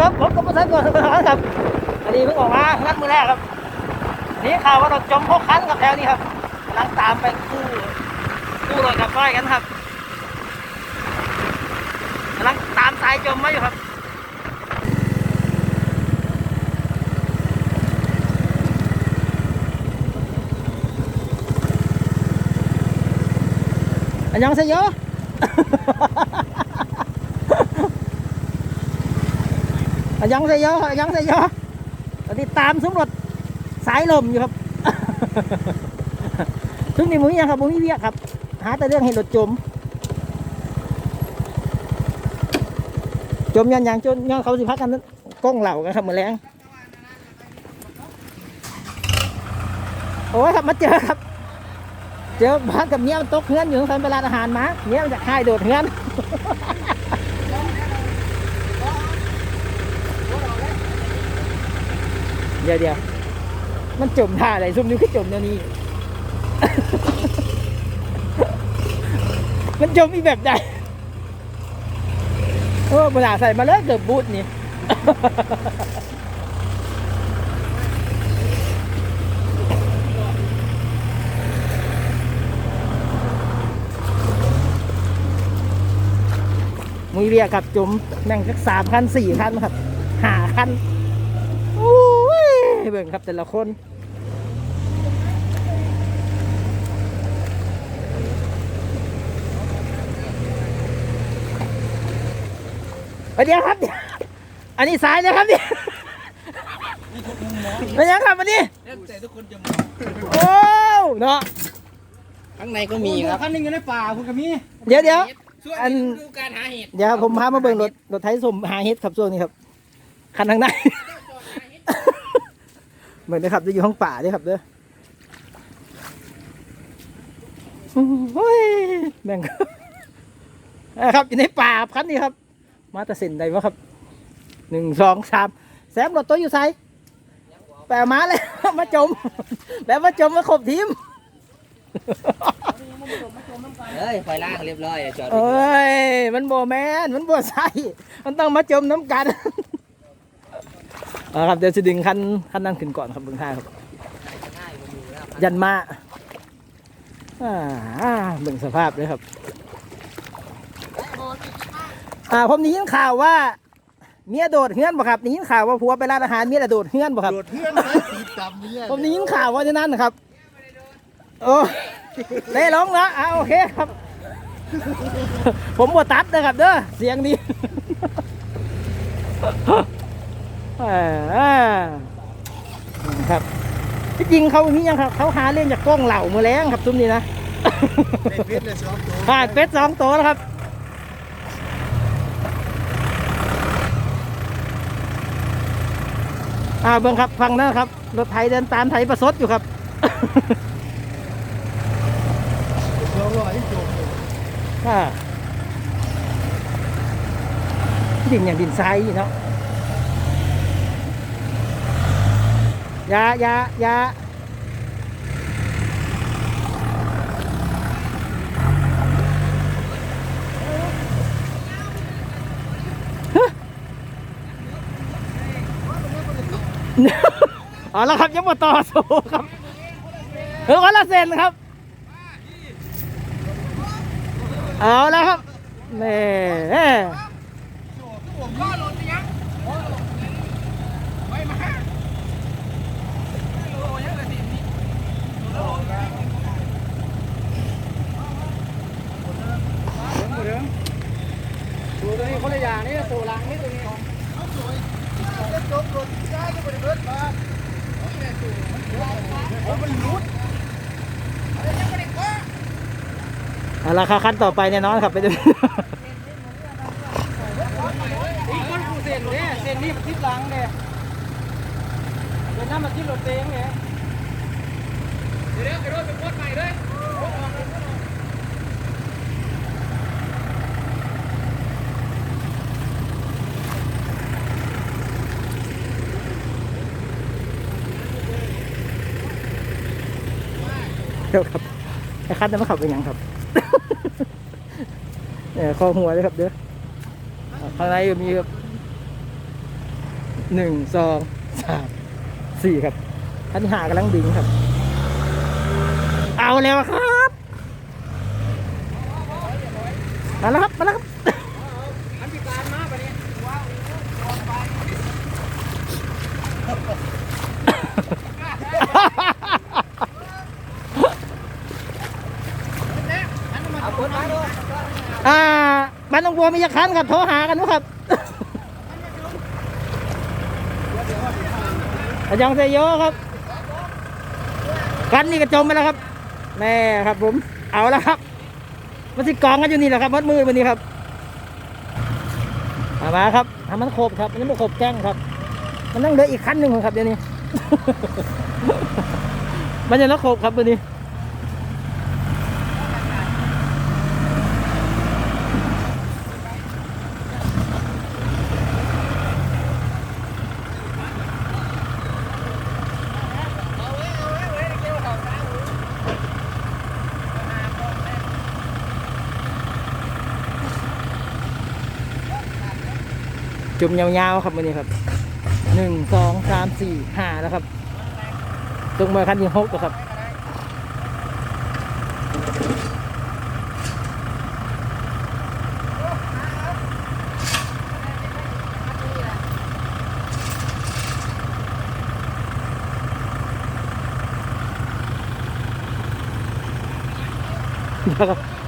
ครับผมกับผู้ชายก่อนครับอันนี้เพิ่งออกมานัดมือแรกครับนี่ข่าวว่าเราจมพกคันกับแถวนี้ครับลังตามไปกู้กู้รถกับไฟกันครับกำลังตามสายจมมาอยู่ครับอันยังเซโยอันยังเซโยอันยังเซโยตอนนี้ตามสำรวจสายลมอยู่ครับทุกนี่มุ้ยยังครับมุ้เวียกครับ หาแต่เรื่องเห็นรถจม จมยันยังจนยันเขาสิพักกันนั้นกล้องเหล่ากันครับมือแรงโอ้ยครับมาเจอครับ เจอบ้ากับเมียมันตกเฮือนอยู่ทำเวลานอาหารมาเมียมันจะคายโดดเฮือน เดี๋ยวเดี๋ยวมันจมท่าอะไรซุ่มนิ้วขึ้นจมเดี๋ยวนี้ มันจมอีแบบใดโอ้เวลาใส่มาเลยเกือบบูทนี่มุยเรียกับจุ่มแม่งสักสามคันสี่คันครับห้าคัน ยเบิ่งครับแต่ละคนเอาเดี๋ยวครับเดี๋ยวอันนี้สายนะครับเนี่ยเป็นยังครับอันนี้แต่ทุกคนจะมโอ้เนาะข้างในก็มีครับคันหนึงอยู่ในป่าคุณกับมีเดี๋ยวเดี๋ยวช่วยอันดูการหาเห็ดเดี๋ยวผมพามาเบิ่งรถรถไถสมหาเฮ็ดครับช่วงนี้ครับคันทางใน เหมือนนะครับจะอยู่ห้องป่าเด้วยครับเด้อโอ้ยแม่งนะครับอยู่ในป่าครับคันนี้ครับ มาแตะเสินใดวะครับหนึ่งสองสามแซมรถตัวอยู่ไซแปลมาเลยมาจมแปลมาจมมาขบทีมเฮ้ยไฟล่างเรียบร้อยจอดเอ้ย มันบ่แมนมันบ่ใช่มันต้องมาจมน้ำกัน เอาครับเดี๋ยวจะดึงคันคันนั้นขึ้นก่อนครับเบื้องท่าครับ ยันมาอ่าเบิ่งสภาพเลยครับอ่าผมได้ยินข่าวว่าเมียโดดเฮือนบ่ครับได้ยินข่าวว่าผัวไปร้านอาหารเมียน่ะโดดเฮือนบ่ครับโดดเพื่อนนะสีดำเนี่ยผมได้ยินข่าวว่าจะนั่นนะครับโอ้เล่ร้องนะอ่าโอเคครับ ผมบ่ตัดนะครับเด้อเสียงดีอ่า ครับที่จริงเขานี่ยังครับ เขาหาเล่นจากกล้องเหล่ามือแรงครับซุ้มนี้นะผ่านเป็ดสองตัวแล้วครับอ่าเบิ่งครับฟังนะครับรถไถเดินตามไถประสดอยู่ครับอ่าดินอย่างดินทรายเนาะ ยาอยาอยาเอาละครับยังมาต่อสู้ครับเออวันละเซนครับ เอาแล้วครับแหม่ดูตัวนี้ค นละอย่างนี่โซลังนี่ตัวนี้จบรถย้ายก็ไปเบิดมามันรุดเอาละครับขั้นต่อไปแน่นอนครับไปดูอีกคนกูเซ็นเนี่ยเซ็นนี่มันทิศหลังเนี่ยเดี๋ยวนั้นมันทิศรถเต็งเนี่ยเดี๋ยวกระโดดไปโคตรใหม่เลยียวครับไอ้คันนั้นมาขับเป็นยังครับเนี่ยคอหัวเลยครับเด้อข้างในก็มีครับหนึ่งสองสามสี่ครับคันที่หากำลังดิ่งครับ เอาแล้วครับมาแล้วครับมาแล้วครับ อันพิการมาปะเนี่ยว้าว เอาคนมาด้วย อ่าบ้านน้องบัวมียา คันครับโทรหากันดูครับอาจารย์เซโยครับ กันนี่กระจมไปแล้วครับแม่ครับผม เอาแล้วครับมันสิกองกันอยู่นี่แหละครับมัดมือวันนี้ครับมามาครับทำมันครบครับมันยังไม่ครบแจ้งครับ มันต้องเหลืออีกคันหนึ่งครับเดี๋ยวนี้ มันยังไม่ครบครับวันนี้ จุ่มยาวๆครับวันนี้ครับหนึ่งสองสามสี่ห้าแล้วครับตรงมาคันที่หกแล้วครับครับ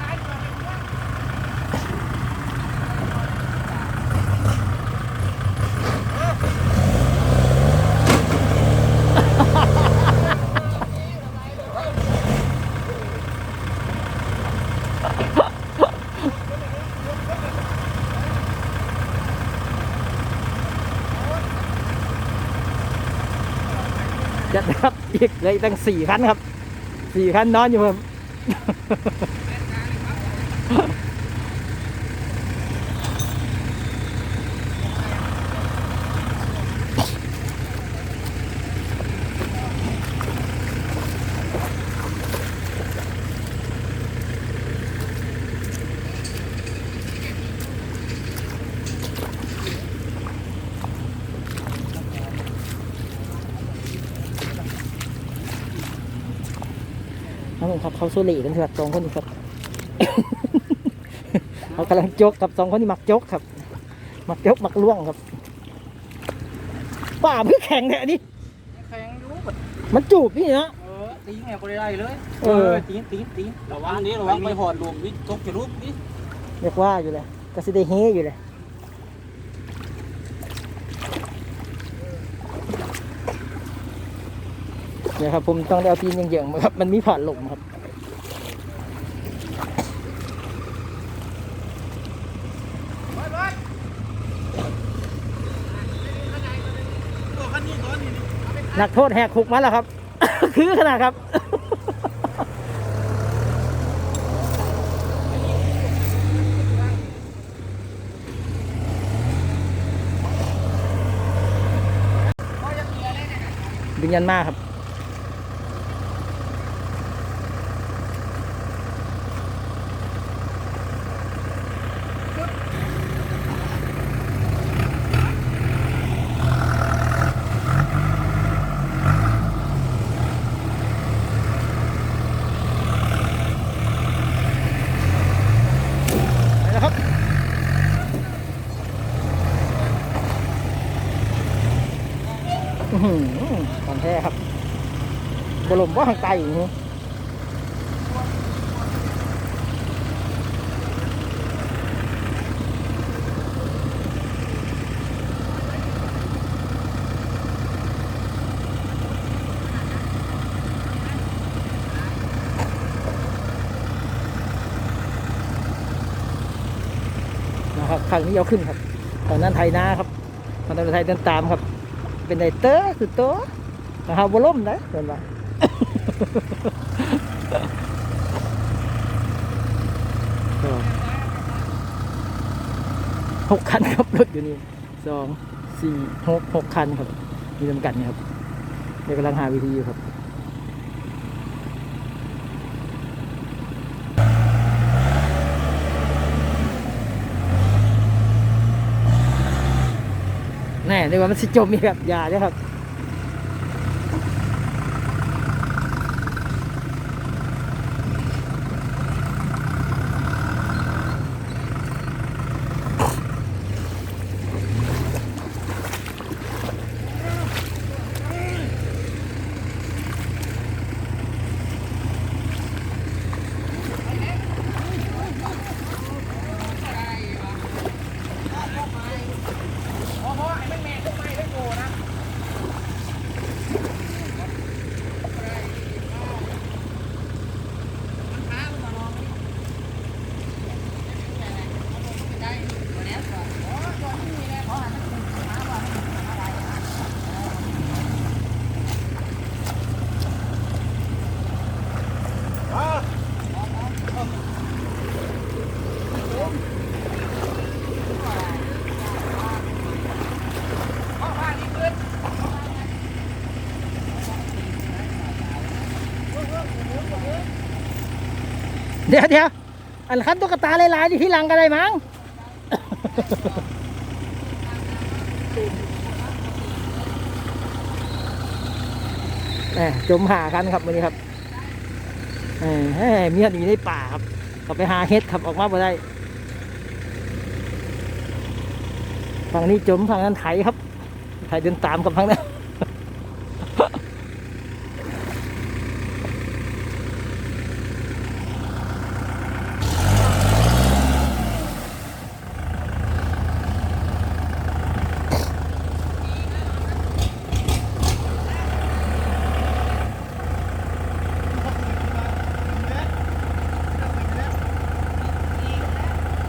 จัด นะครับอีกเลยตั้งสี่คันครับสี่คันนอนอยู่ครับ ครับผมครับเขาโซลีกันครับสองคนนี้ครับเขากำลังจกกับสองคนนี้มักจกครับ มักจกมักล่วงครับป่าเพื่อแข่งเนี่ยอันนี้แข็งอยู่มันจูบนี่นะเออตีไงบ่ได้ได้เลย เออตีนตีนตีนระวังนี้ระวังไปหอดลมนี่ตกจะรูปนี่เรียกว่าอยู่เลยก็สิได้เฮอยู่เลยเนี่ยครับผมต้องได้เอาปีนเหยิงๆมาครับ มันมีผ่านลมครับ นักโทษแหกคุกมาแล้วครับ คือขนาดครับ ดึงยันมากครับ ไปแล้วครับ อื้อหือของแท้ครับบร มว่าทางไกลอย่างนี้นะครับครั้งนี้เอาขึ้นครับตอนนั้นไทยนาครับตอนนั้นไทยเดินตามครับ เป็นไดเตอร์คือโตนะครับบล่มนะเดินมา หกคันครับรถอยู่นี่สองสี่หกหกคันครับ มีจำกัดนะครับเดี๋ยวกำลังหาวิธีอยู่ครับแน่เดี๋ยวว่ามันสิจมอีกครับยาเด้อครับ เดี๋ยวเดี๋ยวอันคันตุ๊กตาลายๆอยู่ที่หลังกันเลยมั้งแหมจมหากันครับวันนี้ครับแหมแหมเมียอยู่ในป่าครับก็ไปหาเห็ดครับออกมาบ่ได้ฝั่งนี้จมฝั่งนั้นไถครับไถเดินตามกับฝั่งนั้น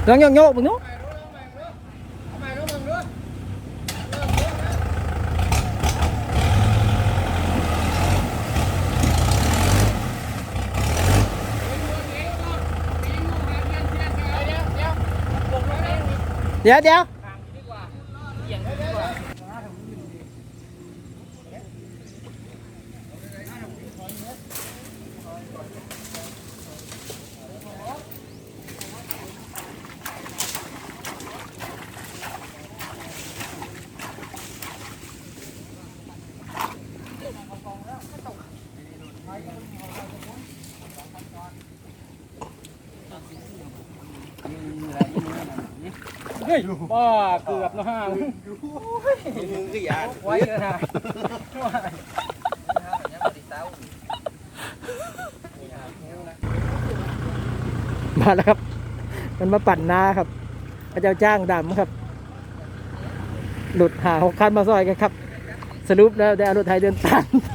ลองโยกโยกมึงนู้ เดี๋ยวเดี๋ยวเดี๋ยวเดี๋ยว ดีกว่าเกี่ยงดีกว่า เฮ้ยบ้าเกือบนะฮะ มึงก็อย่า ไว้เลยมาแล้วครับ มันมาปั่นนาครับพระเจ้าจ้างดำครับ หลุดหาหกคันมาซอยกันครับ สรุปแล้วได้รถไทยเดินตามไป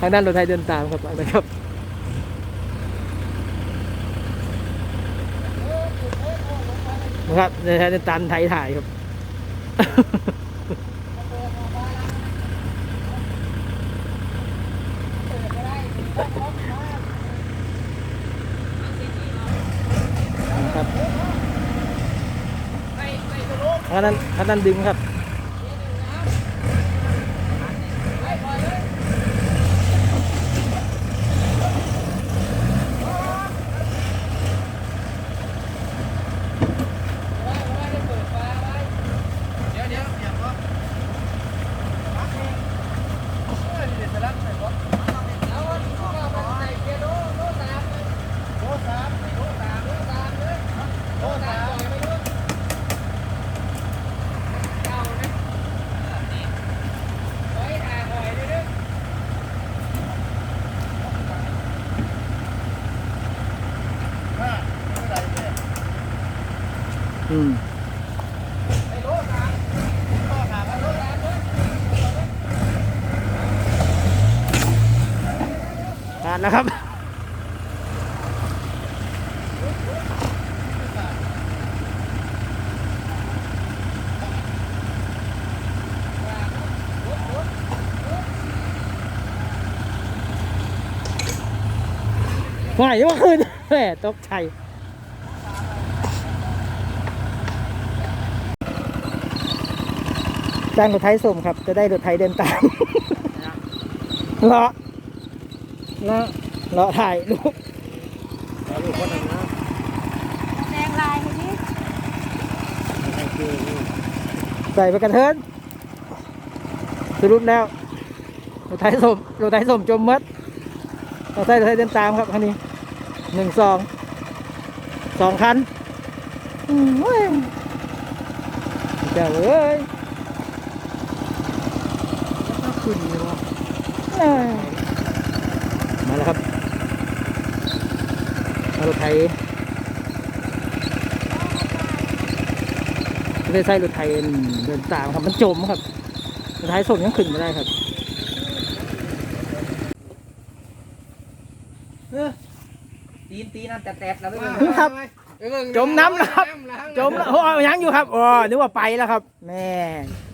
ทางด้านรถไทยเดินตามครับนะครับนะครับรถไทยเดินตามไทยถ่ายครับ ครับอันนั้นอันนั้นดึงครับ เดี๋ยวเดี๋ยวเดี๋ยวก็ อืมผ่า นแล้วครับไหวเมื่อคืนแหมตกใจจ้างรถไถส่งครับ จะได้รถไถเดินตามเลาะ เลาะเลาะถ่ายรูปแดงลายให้ดิใส่ไปกระเทินสรุปแล้วรถไถสมรถไถสมจมมัดเราใส่รถไถเดินตามครับคันนี้หนึ่งสองสองคันอืมเว้ยเจ้าเอ้ยขึ้นเลยว่า เอ้ยมาแล้วครับเอารถ ไถไม่ได้ใส่รถไถเดินตามครับมันจมครับรถไถสมยังขึ้นไม่ได้ครับตีนตีนน้ำแตะๆแล้วไปครับ จมน้ำนะครับจมแล้วโอ้ยยังอยู่ครับอ๋อนึกว่าไปแล้วครับแม่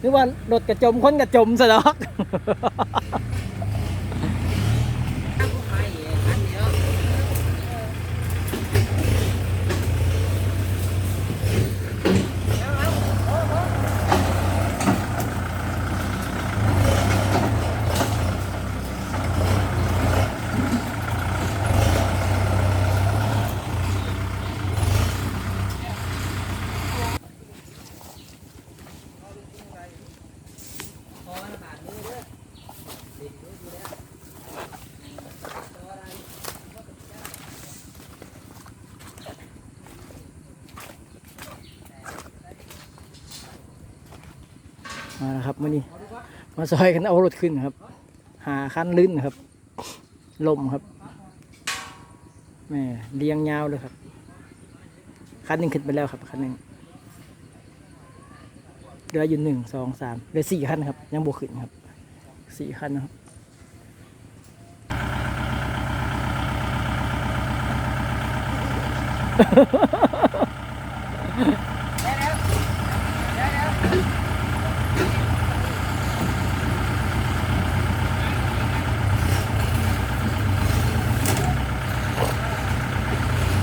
นึกว่ารถกระจมคนกระจมซะดอก มาแล้วครับมื่อนี้มาซอยกันเอารถขึ้นครับ หาคันลื่นครับ ลมครับแม่เรียงยาวเลยครับ คันหนึ่งขึ้นไปแล้วครับคันหนึ่งเหลืออยู่หนึ่งสองสามเหลือสี่คันครับ ยังบวกขึ้นครับสี่คันนะครับ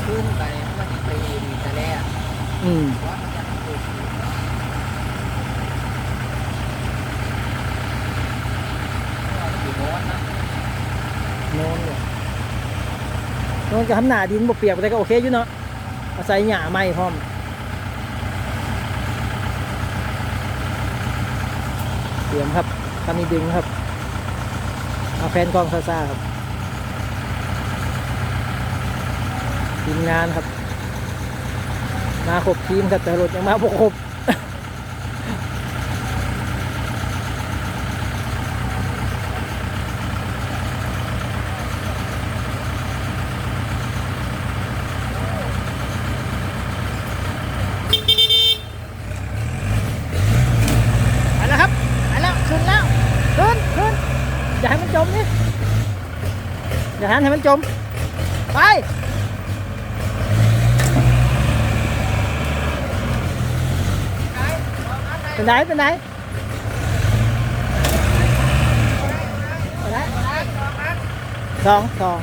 ขึ้นไปมันจะไปมีทะเล อืม ว่ามันจะถูก อยู่โน้นนะ โน่นเลยโน่นก็ทำหนาดินบกเปียกไปได้ก็โอเคอยู่เนาะอาศัยหญ้าไม้พร้อมเตรียมครับคำนี้ดึงครับ เอาแฟนกล้องซ่าครับทีมงานครับ มาครบทีมครับแต่รถยังมาบกครบ ไปแล้วครับไปแล้วขึ้นแล้วขึ้นขึ้นอย่าให้มันจมนี่ อย่าให้มันจม ไปเป็นไหนเป็นไหนเป็นไหนสองสอง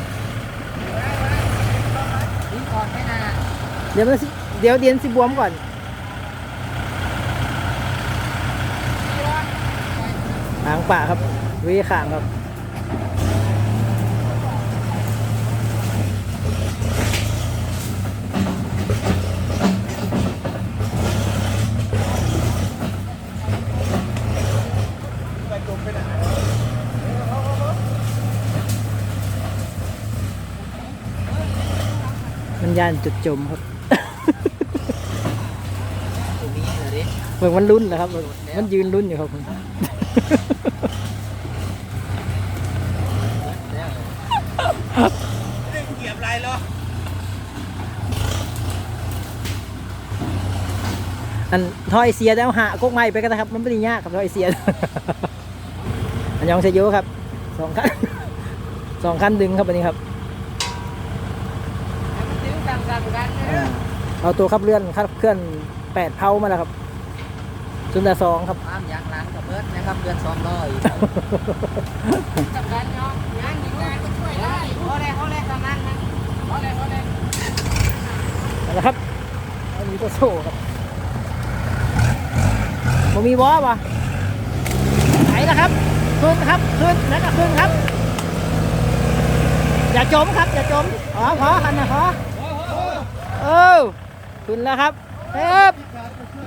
เดี๋ยวมันเดี๋ยวเดียนสิบวมก่อนหางป่าครับวิขางครับ ยานจุดจมครับตรงนี้เลยดิเหมือนมันลุ้นแหละครับ มันยืนลุ้นอยู่ครับผมเหยียบไรเหรออันทอยเสียแล้วหากกไม้ไปก็ได้ครับ มันไม่ได้ยากครับทอยเสีย อันยองเซโยครับสองคันสองคันดึงครับอันนี้ครับ มันดิ้นกันกันกัน อ่า เอาตัวขับเลื่อนขับเคลื่อนแปดเผามาแล้วครับจุดละสองครับตามยางล้างกับเบิร์ดนะครับเดือนสองร้อยสำคัญเนาะยางยิงได้ก็ช่วยได้โอ้เลยโอ้เลยสำคัญนะโอ้เลยโอ้เลยเอาละครับอันนี้ก็โซ่ครับผมมีวอป่ะไหนนะครับขึ้นครับขึ้นแล้วก็ขึ้นครับ อย่าจมครับ อย่าจมอ๋อพอคันนะพอ เออขึ้นแล้วครับเอ๊บ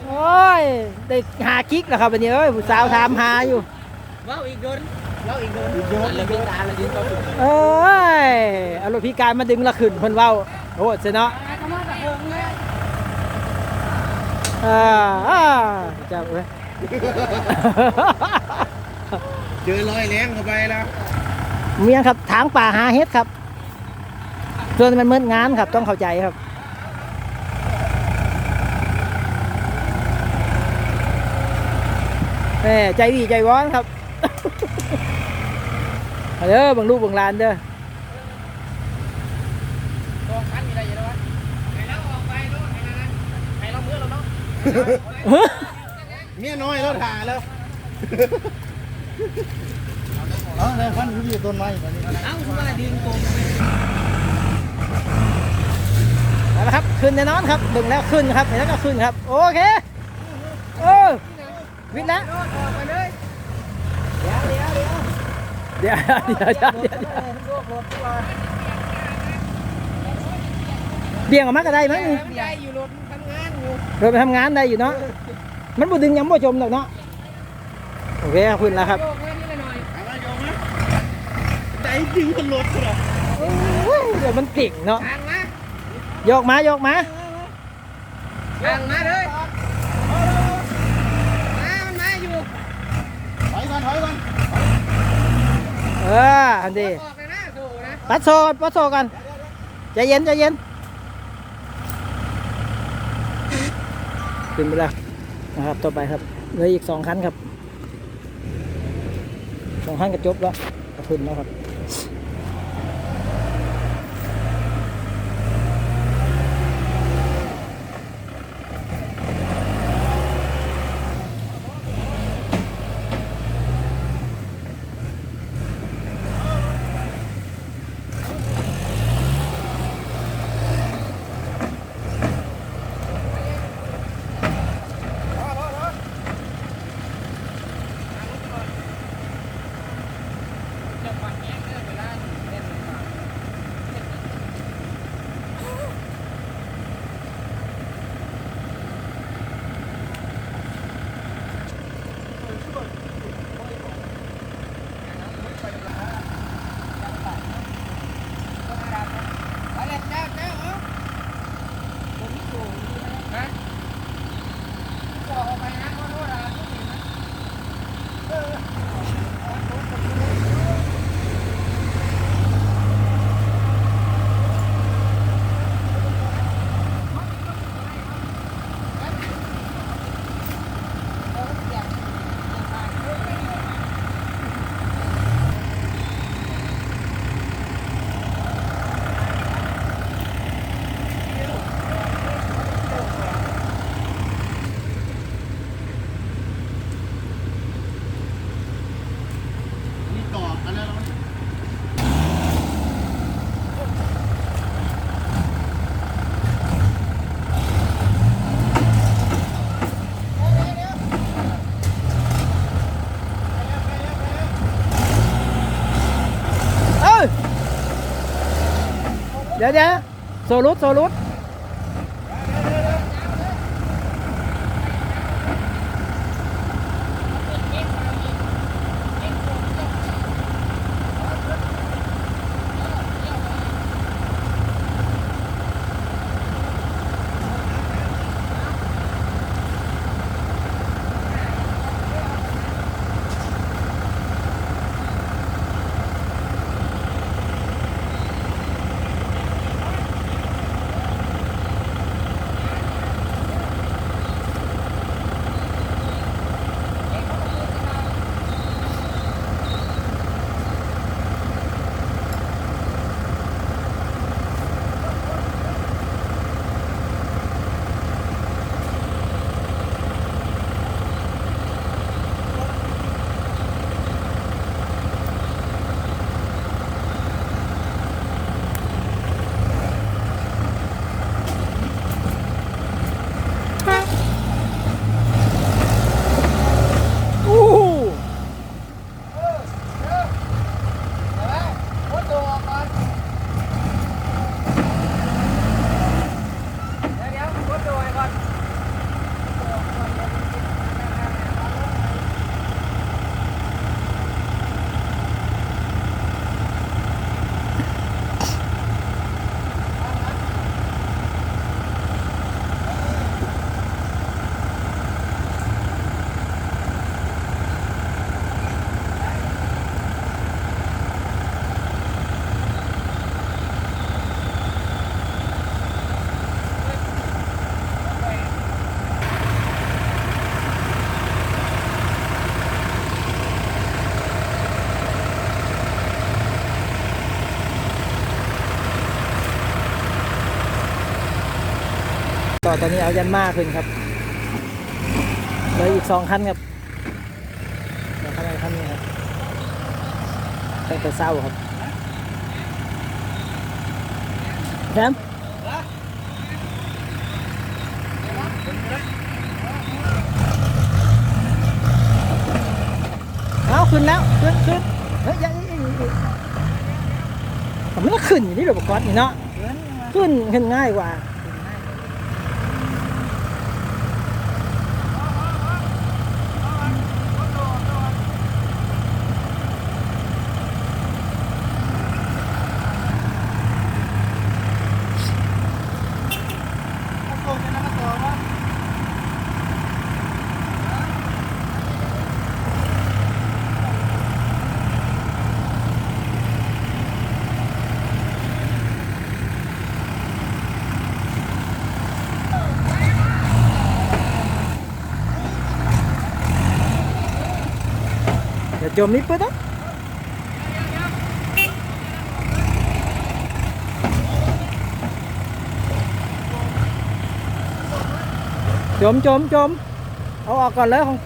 โอ้ยได้หาคิกแล้วครับวันนี้เอ้ยผู้สาวถามหาอยู่ว้าวอีกโดนว้าวอีกโดนอีกโดนเลยพี่ตาเลยยืนต่อเอ้ยเอารถพิการมาดึงละขึ้นเพิ่นเว้าโอ้เสยเนาะทำมาตะเพิงเลยอ่าอ่าเจับเว้ยเจอรอยแรงเข้าไปแล้วเมียงครับถางป่าหาเฮ็ดครับส่วนมันเหมือนงานครับต้องเข้าใจครับ แหม่ใจดีใจร้อนครับเอาเด้อเบังลูกเบังหลานเด้อตัวคันมีอะไรอยู่แล้ววะไหนเราออกไปโน่นไหนนั้นไหนเราเมื่อเราเนาะเมียน้อยแล้วถ่าแล้วเอาเลยพันคืออยู่ต้นไม้ตอนนี้เอ้าคือว่าดินโกงเอาละครับ ขึ้นแน่นอนครับดึงแล้วขึ้นครับเห็นแล้วก็ขึ้นครับ โอเคเออ วิทย์แล้วออกไปเลยเดี๋ยวเดี๋ยวเดี๋ยวเดี๋ยวเดี๋ยวเบี่ยงออกมาก็ได้มั้งนี่ใหญ่อยู่รถทำงานอยู่เราไปทำงานได้อยู่เนาะมันบ่ดึงยังบ่จมหรอกเนาะโอเคครับขึ้นแล้วครับโยกไว้นี่เลยหน่อยอะไรโยมนะใจจริงมันหลดเหรอโอ้ยเดี๋ยวมันติ่งเนาะทางมาโยกมาโยกมาทางมาเลยมามันมาอยู่ ถอยก่อนถอยก่อน เอออันดีออกเลยนะสู้นะปัดโซปัดโซกันใจเย็นใจเย็นขึ้นไปแล้วนะครับต่อไปครับเหลืออีกสองคันครับสองคันกระจบแล้วกระทุนแล้วครับ ดี๋ยวเดี๋ยวโซลุดโซลุด ตอตอนนี้เอายันมาขึ้นครับเหลยอีกสองคันครับสองคันอะไรคันนี้ครับตั้งแต่เศร้าครับแชมป์เอาขึ้นแล้วขึ้นขึ้นเฮ้ยยังนี้มันก็ขึ้นอยู่นี่หรอปกรณ์นี่เนาะขึ้นขึ้นง่ายกว่า โกงจะนั่งมาต่อวะ อย่าจมนิดปึ๊ดนะจมจมจมเอาออกก่อนเลยของ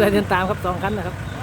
ปืดนะตอนนั้นเราได้เดินตามครับสองคันนะครับ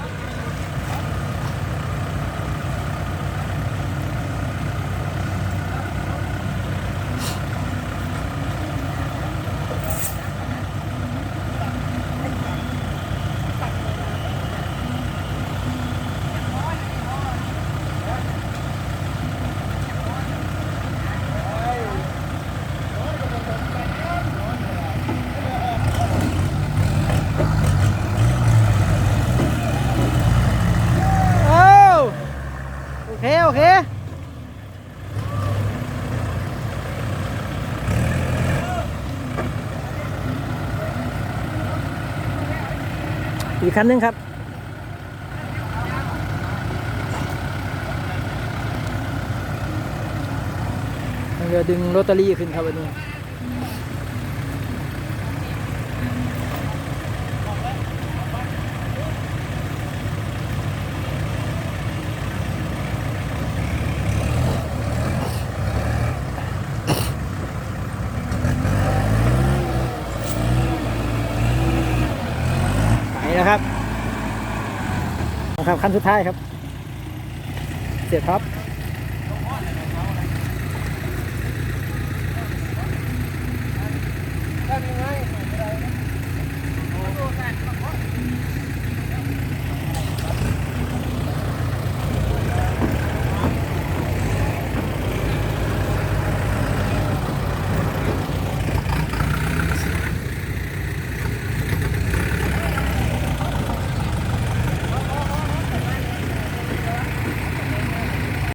คันหนึงครับเรือดึงโรตารี่ขึ้นครับวันนี้ ไปนะครับนะ ครับคันสุดท้ายครับ เสียท็อป